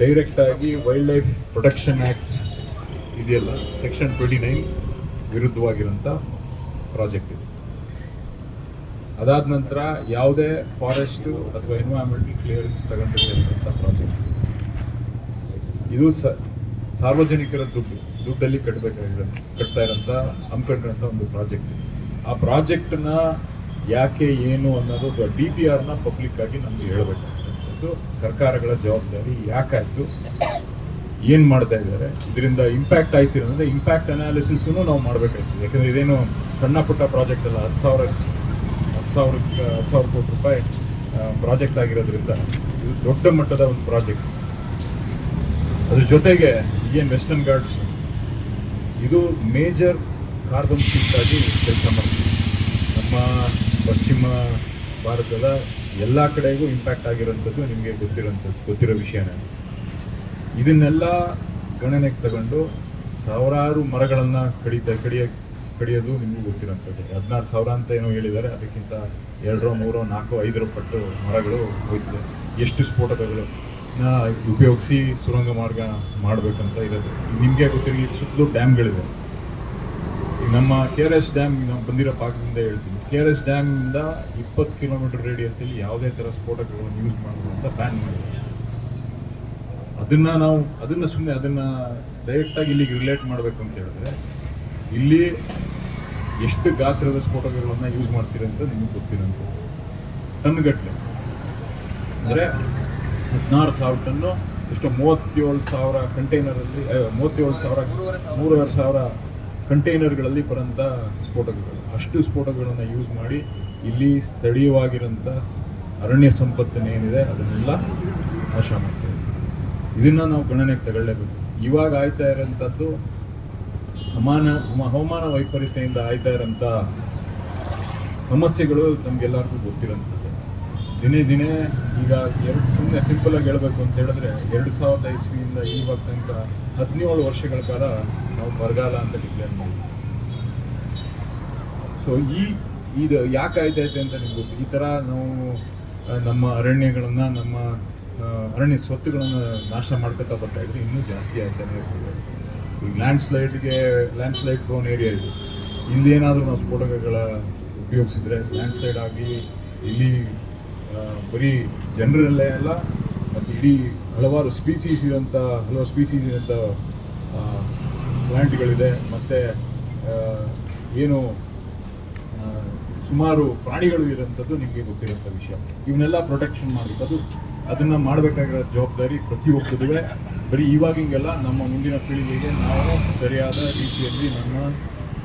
Direct ಆಗಿ wildlife protection act ಇದೆಯಲ್ಲ? Section twenty nine ವಿರುದ್ಧವಾಗಿರೋಂಥ ಪ್ರಾಜೆಕ್ಟ್ ಇದು. ಅದಾದ ನಂತರ ಯಾವುದೇ ಫಾರೆಸ್ಟ್ ಅಥವಾ ಎನ್ವೈರನ್ಮೆಂಟಲ್ ಕ್ಲಿಯರೆನ್ಸ್ ತಗೊಂಡಿರ್ತಕ್ಕಂಥ ಪ್ರಾಜೆಕ್ಟ್ ಇದು. ಸ, ಸಾರ್ವಜನಿಕರ ದುಡ್ಡು, ದುಡ್ಡಲ್ಲಿ ಕಟ್ಟಬೇಕಾಗಿರೋ ಕಟ್ತಾ ಇರೋಂಥ, ಹಮ್ಮಿಕೊಂಡಿರೋಂಥ ಒಂದು ಪ್ರಾಜೆಕ್ಟ್ ಆ ಪ್ರಾಜೆಕ್ಟ್ನ ಯಾಕೆ ಏನು ಅನ್ನೋದು ಡಿ ಪಿ ಆರ್ನ ಪಬ್ಲಿಕ್ ಆಗಿ ನಮ್ಗೆ ಹೇಳಬೇಕಾಗ್ತಕ್ಕಂಥದ್ದು ಸರ್ಕಾರಗಳ ಜವಾಬ್ದಾರಿ ಯಾಕಾಯ್ತು ಏನು ಮಾಡ್ತಾ ಇದ್ದಾರೆ? ಇದರಿಂದ ಇಂಪ್ಯಾಕ್ಟ್ ಆಯ್ತಿರೋ ಅಂದರೆ ಇಂಪ್ಯಾಕ್ಟ್ ಅನಾಲಿಸಿಸ್ನು ನಾವು ಮಾಡಬೇಕಾಗ್ತದೆ ಯಾಕಂದರೆ ಇದೇನು ಸಣ್ಣ ಪುಟ್ಟ ಪ್ರಾಜೆಕ್ಟ್ ಅಲ್ಲ. ಹತ್ತು ಸಾವಿರ, ಹತ್ತು ಸಾವಿರಕ್ಕೆ, ಹತ್ತು ಸಾವಿರ ಕೋಟಿ ರೂಪಾಯಿ ಪ್ರಾಜೆಕ್ಟ್ ಆಗಿರೋದ್ರಿಂದ ಇದು ದೊಡ್ಡ ಮಟ್ಟದ ಒಂದು ಪ್ರಾಜೆಕ್ಟ್ ಅದ್ರ ಜೊತೆಗೆ ಏನು ವೆಸ್ಟರ್ನ್ ಗಾರ್ಡ್ಸ್ ಇದು ಮೇಜರ್ ಕಾರ್ಬನ್ ಸಿಂಕ್ ಆಗಿ ಕೆಲಸ ಮಾಡ್ತೀವಿ ನಮ್ಮ ಪಶ್ಚಿಮ ಭಾರತದ ಎಲ್ಲ ಕಡೆಗೂ ಇಂಪ್ಯಾಕ್ಟ್ ಆಗಿರೋಂಥದ್ದು ನಿಮಗೆ ಗೊತ್ತಿರೋಂಥದ್ದು, ಗೊತ್ತಿರೋ ವಿಷಯನೇ ಇದನ್ನೆಲ್ಲ ಗಣನೆಗೆ ತಗೊಂಡು ಸಾವಿರಾರು ಮರಗಳನ್ನು ಕಡಿತ, ಕಡಿಯ, ಕಡಿಯೋದು ನಿಮಗೂ ಗೊತ್ತಿರೋಂಥದ್ದು. ಹದಿನಾರು ಸಾವಿರ ಅಂತ ಏನೋ ಹೇಳಿದ್ದಾರೆ, ಅದಕ್ಕಿಂತ ಎರಡರೋ ಮೂರೋ, ನಾಲ್ಕೋ, ಐದರೋ ಪಟ್ಟು ಮರಗಳು ಹೋಯ್ತಿದೆ. ಎಷ್ಟು ಸ್ಫೋಟಕಗಳು ಉಪಯೋಗಿಸಿ ಸುರಂಗ ಮಾರ್ಗ ಮಾಡಬೇಕಂತ ಇರೋದು. ನಿಮಗೆ ಗೊತ್ತಿರೋ ಈ ಸುತ್ತಲೂ ಡ್ಯಾಮ್ಗಳಿದೆ ಈಗ ನಮ್ಮ ಕೆ ಆರ್ ಎಸ್ ಡ್ಯಾಮ್ ನಾವು ಬಂದಿರೋ ಭಾಗದಿಂದ ಹೇಳ್ತೀನಿ. ಕೆ ಆರ್ ಎಸ್ ಡ್ಯಾಮಿಂದ ಇಪ್ಪತ್ತು ಕಿಲೋಮೀಟರ್ ರೇಡಿಯಸ್ಸಲ್ಲಿ ಯಾವುದೇ ಥರ ಸ್ಫೋಟಕಗಳನ್ನು ಯೂಸ್ ಮಾಡಬಹುದು ಅಂತ ಬ್ಯಾನ್ ಮಾಡಿದೆ ಅದನ್ನ ನಾವು, ಅದನ್ನ ಸುಮ್ಮನೆ ಅದನ್ನ ಡೈರೆಕ್ಟ್ ಆಗಿ ಇಲ್ಲಿಗೆ ರಿಲೇಟ್ ಮಾಡಬೇಕು ಅಂತ ಹೇಳಿದ್ರೆ, ಇಲ್ಲಿ ಎಷ್ಟು ಗಾತ್ರದ ಸ್ಫೋಟಕಗಳನ್ನ ಯೂಸ್ ಮಾಡ್ತೀರಿ ಅಂತ ನಿಮಗೆ ಗೊತ್ತಿರೋಂಥ ಟನ್ಗಟ್ಟಲೆ ಅಂದರೆ ಹದಿನಾರು ಸಾವಿರ ಟನ್ನು, ಎಷ್ಟು ಮೂವತ್ತೇಳು ಸಾವಿರ ಕಂಟೈನರಲ್ಲಿ ಮೂವತ್ತೇಳು ಸಾವಿರ, ಮೂರುವರೆ ಸಾವಿರ ಕಂಟೈನರ್ಗಳಲ್ಲಿ ಬರೋಂಥ ಸ್ಫೋಟಕಗಳು. ಅಷ್ಟು ಸ್ಫೋಟಕಗಳನ್ನು ಯೂಸ್ ಮಾಡಿ ಇಲ್ಲಿ ಸ್ಥಳೀಯವಾಗಿರೋಂಥ ಅರಣ್ಯ ಸಂಪತ್ತನ್ನು ಏನಿದೆ ಅದನ್ನೆಲ್ಲ ನಾಶ ಮಾಡ್ತೇವೆ ಇದನ್ನು ನಾವು ಗಣನೆಗೆ ತಗೊಳ್ಳೇಬೇಕು. ಇವಾಗ ಆಯ್ತಾ ಇರೋಂಥದ್ದು ಹವಾಮಾನ ಹಮ- ಹವಾಮಾನ ವೈಪರೀತ್ಯದಿಂದ ಆಯ್ತಾ ಇರೋಂಥ ಸಮಸ್ಯೆಗಳು ನಮಗೆಲ್ಲರಿಗೂ ಗೊತ್ತಿರೋಂಥದ್ದು ದಿನೇ ದಿನೇ ಈಗ ಎರಡು ಸುಮ್ಮನೆ ಸಿಂಪಲ್ ಆಗಿ ಹೇಳ್ಬೇಕು ಅಂತ ಹೇಳಿದ್ರೆ ಎರಡು ಸಾವಿರದ ಇಸ್ವಿಯಿಂದ ಇವಾಗ ತನಕ ಹದಿನೇಳು ವರ್ಷಗಳ ಕಾಲ ನಾವು ಬರಗಾಲ ಅಂತ ಡಿಕ್ಲೇರ್ ಮಾಡಿದ್ವಿ. ಸೊ ಈ ಇದು ಯಾಕೆ ಅಂತ ನಿಮ್ಗೆ ಗೊತ್ತು? ಈ ಥರ ನಾವು ನಮ್ಮ ಅರಣ್ಯಗಳನ್ನ, ನಮ್ಮ ಅರಣ್ಯ ಸ್ವತ್ತುಗಳನ್ನ ನಾಶ ಮಾಡ್ಕೊತಾ ಬರ್ತಾ ಇದ್ರೆ ಇನ್ನೂ ಜಾಸ್ತಿ ಆಯ್ತಾನೆ ಇರ್ತದೆ ಈಗ ಲ್ಯಾಂಡ್ ಸ್ಲೈಡ್ಗೆ ಲ್ಯಾಂಡ್ ಸ್ಲೈಡ್ ಪ್ರೋನ್ ಏರಿಯಾ ಇದೆ. ಇಲ್ಲಿ ಏನಾದರೂ ನಾವು ಸ್ಫೋಟಕಗಳ ಉಪಯೋಗಿಸಿದ್ರೆ ಲ್ಯಾಂಡ್ ಸ್ಲೈಡ್ ಆಗಿ ಇಲ್ಲಿ ಬರೀ ಜನರಲ್ಲೇ ಅಲ್ಲ, ಮತ್ತು ಇಡೀ ಹಲವಾರು ಸ್ಪೀಸೀಸ್ ಇರೋಂಥ ಹಲವಾರು ಸ್ಪೀಸೀಸ್ ಇರೋಂಥ ಪ್ಲಾಂಟ್ಗಳಿದೆ ಮತ್ತು ಏನು ಸುಮಾರು ಪ್ರಾಣಿಗಳು ಇರೋಂಥದ್ದು ನಿಮಗೆ ಗೊತ್ತಿರೋಂಥ ವಿಷಯ. ಇವನ್ನೆಲ್ಲ ಪ್ರೊಟೆಕ್ಷನ್ ಮಾಡಬೇಕದು ಅದನ್ನು ಮಾಡಬೇಕಾಗಿರೋ ಜವಾಬ್ದಾರಿ ಪ್ರತಿಯೊಬ್ಬರಿಗೂ ಬರೀ ಇವಾಗಿಂಗೆಲ್ಲ ನಮ್ಮ ಮುಂದಿನ ಪೀಳಿಗೆಗೆ ನಾವು ಸರಿಯಾದ ರೀತಿಯಲ್ಲಿ ನಮ್ಮ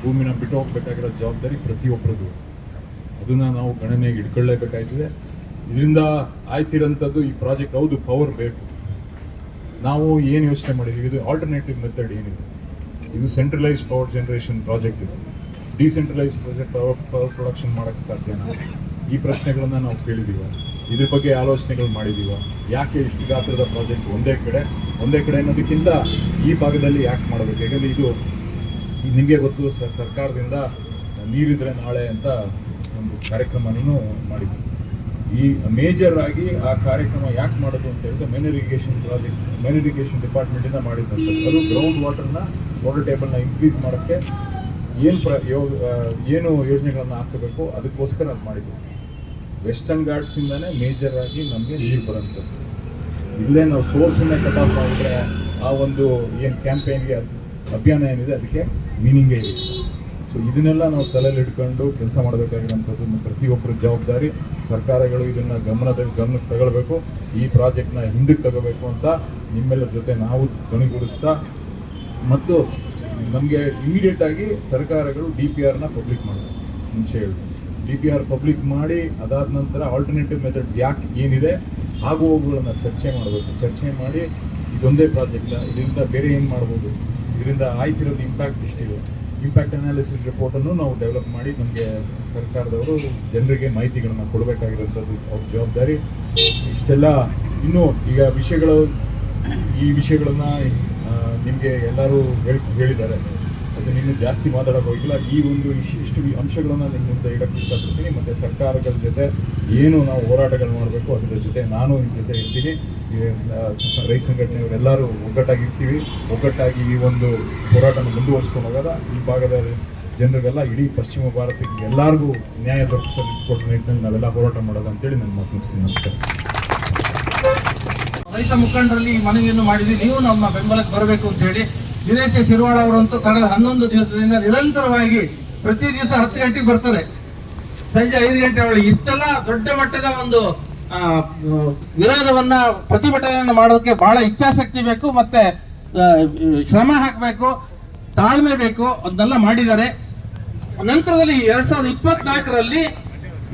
ಭೂಮಿನ ಬಿಟ್ಟು ಹೋಗ್ಬೇಕಾಗಿರೋ ಜವಾಬ್ದಾರಿ ಪ್ರತಿಯೊಬ್ಬರದು ಅದನ್ನು ನಾವು ಗಣನೆಗೆ ಇಟ್ಕೊಳ್ಳೇಬೇಕಾಯ್ತದೆ. ಇದರಿಂದ ಆಯ್ತಿರೋಂಥದ್ದು ಈ ಪ್ರಾಜೆಕ್ಟ್, ಹೌದು ಪವರ್ ಬೇಕು. ನಾವು ಏನು ಯೋಚನೆ ಮಾಡಿದ್ದೀವಿ ಇದು ಆಲ್ಟರ್ನೇಟಿವ್ ಮೆಥಡ್ ಏನಿದೆ? ಇದು ಸೆಂಟ್ರಲೈಸ್ ಪವರ್ ಜನರೇಷನ್ ಪ್ರಾಜೆಕ್ಟ್ ಇದು. Decentralise project power power production ಮಾಡೋಕ್ಕೆ ಸಾಧ್ಯನಾ ಈ ಪ್ರಶ್ನೆಗಳನ್ನು ನಾವು ಕೇಳಿದೀವ. ಇದ್ರ ಬಗ್ಗೆ ಆಲೋಚನೆಗಳು ಮಾಡಿದ್ದೀವ ಯಾಕೆ ಇಷ್ಟು ಗಾತ್ರದ ಪ್ರಾಜೆಕ್ಟ್ ಒಂದೇ ಕಡೆ? ಒಂದೇ ಕಡೆ ಅನ್ನೋದಕ್ಕಿಂತ ಈ ಭಾಗದಲ್ಲಿ ಯಾಕೆ ಮಾಡಬೇಕು? ಯಾಕಂದರೆ ಇದು ನಿಮಗೆ ಗೊತ್ತು ಸರ್ಕಾರದಿಂದ ನೀರಿದ್ರೆ ನಾಳೆ ಅಂತ ಒಂದು ಕಾರ್ಯಕ್ರಮನೂ ಮಾಡಿದ್ವಿ ಈ ಮೇಜರ್ ಆಗಿ ಆ ಕಾರ್ಯಕ್ರಮ ಯಾಕೆ ಮಾಡೋದು ಅಂತ ಹೇಳಿದ್ರೆ main irrigation project main irrigation ಡಿಪಾರ್ಟ್ಮೆಂಟಿಂದ ಮಾಡಿದ್ದಂಥದ್ದು. ಅದು ಗ್ರೌಂಡ್ ವಾಟರ್ನ ವಾಟರ್ ಟೇಬಲ್ನ ಇನ್ಕ್ರೀಸ್ ಮಾಡೋಕ್ಕೆ ಏನು ಪ್ರ ಏನು ಯೋಜನೆಗಳನ್ನು ಹಾಕಬೇಕು, ಅದಕ್ಕೋಸ್ಕರ ಅದು ಮಾಡಿದ್ವಿ. ವೆಸ್ಟರ್ನ್ ಘಾಟ್ಸಿಂದನೇ ಮೇಜರ್ ಆಗಿ ನಮಗೆ ನೀರು ಬರೋಂಥದ್ದು ಇಲ್ಲೇ ನಾವು ಸೋರ್ಸನ್ನ ಕಟ್ ಆಫ್ ಮಾಡಿದ್ರೆ ಆ ಒಂದು ಏನು ಕ್ಯಾಂಪೇನ್ಗೆ ಅಭಿಯಾನ ಏನಿದೆ, ಅದಕ್ಕೆ ಮೀನಿಂಗೇ ಇದೆ ಸೊ ಇದನ್ನೆಲ್ಲ ನಾವು ತಲೆಯಲ್ಲಿ ಇಟ್ಕೊಂಡು ಕೆಲಸ ಮಾಡಬೇಕಾಗಿರೋಂಥದ್ದು ಪ್ರತಿಯೊಬ್ಬರ ಜವಾಬ್ದಾರಿ, ಸರ್ಕಾರಗಳು ಇದನ್ನು ಗಮನದ ಗಮನಕ್ಕೆ ತಗೊಳ್ಬೇಕು, ಈ ಪ್ರಾಜೆಕ್ಟ್ನ ಹಿಂದಕ್ಕೆ ತಗೋಬೇಕು ಅಂತ ನಿಮ್ಮೆಲ್ಲರ ಜೊತೆ ನಾವು ಧ್ವನಿಗೂಡಿಸ್ತಾ ಮತ್ತು ನಮಗೆ ಇಮಿಡಿಯೇಟ್ ಆಗಿ ಸರ್ಕಾರಗಳು ಡಿ ಪಿ ಆರ್ನ ಪಬ್ಲಿಕ್ ಮಾಡಬೇಕು ಮುಂಚೆ ಹೇಳಿ ಡಿ ಪಿ ಆರ್ ಪಬ್ಲಿಕ್ ಮಾಡಿ, ಅದಾದ ನಂತರ ಆಲ್ಟರ್ನೇಟಿವ್ ಮೆಥಡ್ಸ್ ಯಾಕೆ ಏನಿದೆ ಆಗು ಹೋಗುಗಳನ್ನು ಚರ್ಚೆ ಮಾಡಬೇಕು. ಚರ್ಚೆ ಮಾಡಿ, ಇದೊಂದೇ ಪ್ರಾಜೆಕ್ಟ್ ಇದರಿಂದ ಬೇರೆ ಏನು ಮಾಡ್ಬೋದು? ಇದರಿಂದ ಆಯ್ತಿರೋದು ಇಂಪ್ಯಾಕ್ಟ್ ಎಷ್ಟಿದೆ? ಇಂಪ್ಯಾಕ್ಟ್ ಅನಾಲಿಸಿಸ್ ರಿಪೋರ್ಟನ್ನು ನಾವು ಡೆವಲಪ್ ಮಾಡಿ, ನಮಗೆ ಸರ್ಕಾರದವರು ಜನರಿಗೆ ಮಾಹಿತಿಗಳನ್ನು ಕೊಡಬೇಕಾಗಿರೋಂಥದ್ದು ಅವ್ರ ಜವಾಬ್ದಾರಿ. ಇಷ್ಟೆಲ್ಲ. ಇನ್ನೂ ಈಗ ವಿಷಯಗಳು, ಈ ವಿಷಯಗಳನ್ನ ನಿಮಗೆ ಎಲ್ಲರೂ ಹೇಳಿ ಹೇಳಿದ್ದಾರೆ. ಅದು ಇವತ್ತು ನೀನು ಜಾಸ್ತಿ ಮಾತಾಡೋಕೆ ಹೋಗಿಲ್ಲ. ಈ ಒಂದು ಇಷ್ಟು ಅಂಶಗಳನ್ನು ನಿಮ್ಮ ಮುಂದೆ ಇಡಕ್ಕೆ ಇಷ್ಟಪಡ್ತೀನಿ. ಮತ್ತು ಸರ್ಕಾರಗಳ ಜೊತೆ ಏನು ನಾವು ಹೋರಾಟಗಳು ಮಾಡಬೇಕು ಅದರ ಜೊತೆ ನಾನು ನಿಮ್ಮ ಜೊತೆ ಇರ್ತೀನಿ. ರೈತ ಸಂಘಟನೆಯವರೆಲ್ಲರೂ ಒಗ್ಗಟ್ಟಾಗಿ ಇರ್ತೀವಿ. ಒಗ್ಗಟ್ಟಾಗಿ ಈ ಒಂದು ಹೋರಾಟನ ಮುಂದುವರಿಸ್ಕೊಂಡು ಹೋಗೋದ. ಈ ಭಾಗದ ಜನರಿಗೆಲ್ಲ ಇಡೀ ಪಶ್ಚಿಮ ಭಾರತಕ್ಕೆ ಎಲ್ಲರಿಗೂ ನ್ಯಾಯ ದೊರಕಿಸಲು ಕೊಟ್ಟ ನಿಟ್ಟಿನಲ್ಲಿ ನಾವೆಲ್ಲ ಹೋರಾಟ ಮಾಡೋದು ಅಂತೇಳಿ ನನ್ನ ಮಾತು ಮುಗಿಸ್ತೀನಿ. ನಮಸ್ಕಾರ. ರೈತ ಮುಖಂಡರಲ್ಲಿ ಈ ಮನವಿಯನ್ನು ಮಾಡಿದ್ವಿ. ನೀವು ನಮ್ಮ ಬೆಂಬಲಕ್ಕೆ ಬರಬೇಕು ಅಂತ ಹೇಳಿ ದಿನೇಶ ಶಿರ್ವಾಳ ಅವರಂತೂ ಕಳೆದ ಹನ್ನೊಂದು ದಿವಸದಿಂದ ನಿರಂತರವಾಗಿ ಪ್ರತಿ ದಿವಸ ಹತ್ತು ಗಂಟೆಗೆ ಬರ್ತಾರೆ ಸಂಜೆ ಐದು ಗಂಟೆ ಒಳಗೆ ಇಷ್ಟೆಲ್ಲ ದೊಡ್ಡ ಮಟ್ಟದ ಒಂದು ವಿರೋಧವನ್ನ ಪ್ರತಿಭಟನೆಯನ್ನು ಮಾಡೋಕೆ ಬಹಳ ಇಚ್ಛಾಶಕ್ತಿ ಬೇಕು ಮತ್ತೆ ಶ್ರಮ ಹಾಕಬೇಕು, ತಾಳ್ಮೆ ಬೇಕು ಅದನ್ನೆಲ್ಲ ಮಾಡಿದ್ದಾರೆ. ನಂತರದಲ್ಲಿ ಎರಡ್ ಸಾವಿರದ ಇಪ್ಪತ್ನಾಲ್ಕರಲ್ಲಿ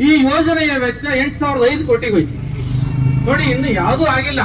ಈ ಯೋಜನೆಯ ವೆಚ್ಚ ಎಂಟು ಸಾವಿರದ ಐದು ಕೋಟಿಗೆ ಹೋಯ್ತು. ನೋಡಿ, ಇನ್ನು ಯಾವುದೂ ಆಗಿಲ್ಲ.